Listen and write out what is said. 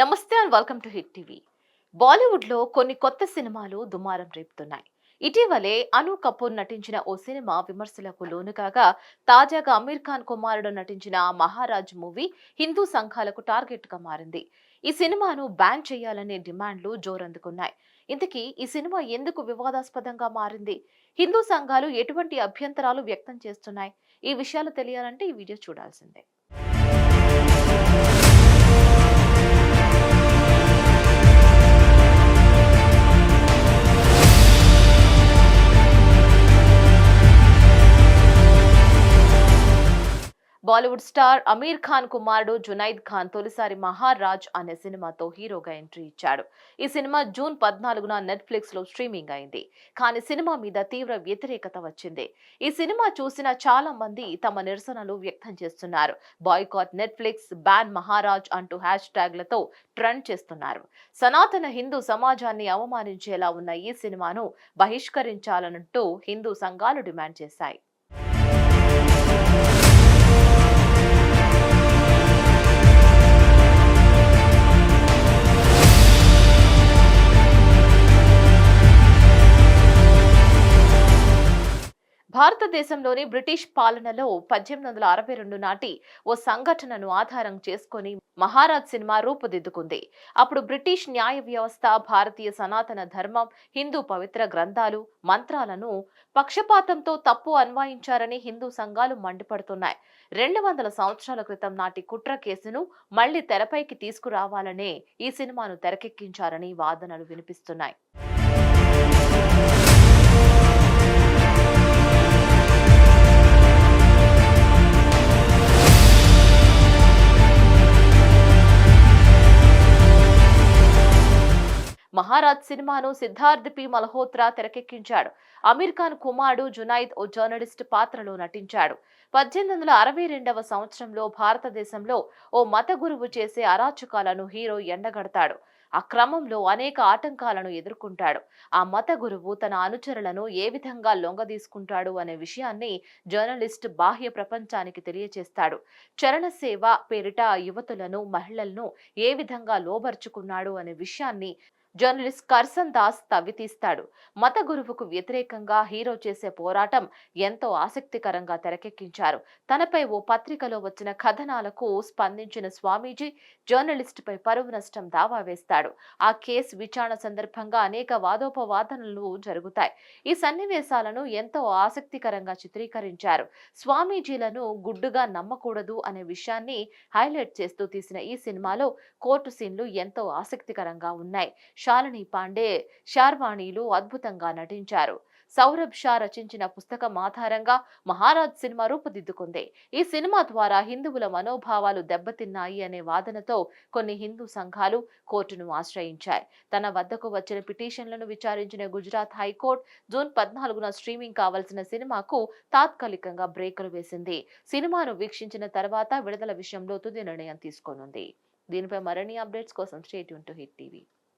నమస్తే and welcome to Hit TV. బాలీవుడ్లో కొన్ని కొత్త సినిమాలు దుమారం రేపుతున్నాయి. ఇటీవలే అను కపూర్ నటించిన ఓ సినిమా విమర్శలకు లోను కాగా తాజాగా అమీర్ ఖాన్ కుమారుడు నటించిన మహారాజ్ మూవీ హిందూ సంఘాలకు టార్గెట్గా మారింది. ఈ సినిమాను బ్యాన్ చేయాలనే డిమాండ్లు జోరందుకున్నాయి. ఇంతకీ ఈ సినిమా ఎందుకు వివాదాస్పదంగా మారింది? హిందూ సంఘాలు ఎటువంటి అభ్యంతరాలు వ్యక్తం చేస్తున్నాయి? ఈ విషయాలు తెలియాలంటే ఈ వీడియో చూడాల్సిందే. బాలీవుడ్ స్టార్ అమీర్ ఖాన్ కుమారుడు జునైద్ ఖాన్ తొలిసారి మహారాజ్ అనే సినిమాతో హీరోగా ఎంట్రీ ఇచ్చాడు. ఈ సినిమా జూన్ పద్నాలుగున నెట్ఫ్లిక్స్లో స్ట్రీమింగ్ అయింది. కానీ సినిమా మీద తీవ్ర వ్యతిరేకత వచ్చింది. ఈ సినిమా చూసిన చాలా మంది తమ నిరసనలు వ్యక్తం చేస్తున్నారు. బాయ్కాట్ నెట్ఫ్లిక్స్ బ్యాన్ మహారాజ్ అంటూ హ్యాష్ ట్యాగ్లతో ట్రెండ్ చేస్తున్నారు. సనాతన హిందూ సమాజాన్ని అవమానించేలా ఉన్న ఈ సినిమాను బహిష్కరించాలనంటూ హిందూ సంఘాలు డిమాండ్ చేశాయి. భారతదేశంలోని బ్రిటిష్ పాలనలో పద్దెనిమిది వందల అరవై రెండు నాటి ఓ సంఘటనను ఆధారం చేసుకొని మహారాజ్ సినిమా రూపుదిద్దుకుంది. అప్పుడు బ్రిటిష్ న్యాయ వ్యవస్థ భారతీయ సనాతన ధర్మం హిందూ పవిత్ర గ్రంథాలు మంత్రాలను పక్షపాతంతో తప్పు అన్వయించారని హిందూ సంఘాలు మండిపడుతున్నాయి. రెండు వందల సంవత్సరాల క్రితం నాటి కుట్ర కేసును మళ్ళీ తెరపైకి తీసుకురావాలనే ఈ సినిమాను తెరకెక్కించారని వాదనలు వినిపిస్తున్నాయి. మహారాజ్ సినిమాను సిద్ధార్థ్ పి. మల్హోత్రా తెరకెక్కించాడు. అమీర్ ఖాన్ కుమారుడు జునైద్ ఓ జర్నలిస్ట్ పాత్రలో నటించాడు. పద్దెనిమిది వందల అరవై రెండవ సంవత్సరంలో భారతదేశంలో ఓ మత గురువు చేసే అరాచకాలను హీరో ఎండగడతాడు. ఆ క్రమంలో అనేక ఆటంకాలను ఎదుర్కొంటాడు. ఆ మత గురువు తన అనుచరులను ఏ విధంగా లొంగదీసుకుంటాడు అనే విషయాన్ని జర్నలిస్ట్ బాహ్య ప్రపంచానికి తెలియచేస్తాడు. చరణ సేవ పేరిట యువతులను మహిళలను ఏ విధంగా లోబర్చుకున్నాడు అనే విషయాన్ని జర్నలిస్ట్ కర్సన్ దాస్ తవ్వితీస్తాడు మత గురువుకు వ్యతిరేకంగా హీరో చేసే పోరాటం ఎంతో ఆసక్తికరంగా తెరకెక్కించారు. తనపై ఓ పత్రికలో వచ్చిన కథనాలకు స్పందించిన స్వామీజీ జర్నలిస్టుపై పరువు నష్టం దావా వేస్తాడు. ఆ కేసు విచారణ సందర్భంగా అనేక వాదోపవాదనలు జరుగుతాయి. ఈ సన్నివేశాలను ఎంతో ఆసక్తికరంగా చిత్రీకరించారు. స్వామీజీలను గుడ్డుగా నమ్మకూడదు అనే విషయాన్ని హైలైట్ చేస్తూ తీసిన ఈ సినిమాలో కోర్టు సీన్లు ఎంతో ఆసక్తికరంగా ఉన్నాయి. శాలిని పాండే శార్వాణిలు అద్భుతంగా నటించారు. సౌరభ్ షా రచించిన పుస్తకం ఆధారంగా మహారాజ్ సినిమా రూపుదిద్దుకుంది. ఈ సినిమా ద్వారా హిందువుల మనోభావాలు దెబ్బతిన్నాయి అనే వాదనతో కొన్ని హిందూ సంఘాలు కోర్టును ఆశ్రయించాయి. తన వద్దకు వచ్చిన పిటిషన్లను విచారించిన గుజరాత్ హైకోర్టు జూన్ పద్నాలుగున స్ట్రీమింగ్ కావాల్సిన సినిమాకు తాత్కాలికంగా బ్రేకులు వేసింది. సినిమాను వీక్షించిన తర్వాత విడుదల విషయంలో తుది నిర్ణయం తీసుకోనుంది. దీనిపై మరిన్ని అప్డేట్స్ కోసం stay tuned to Hit TV.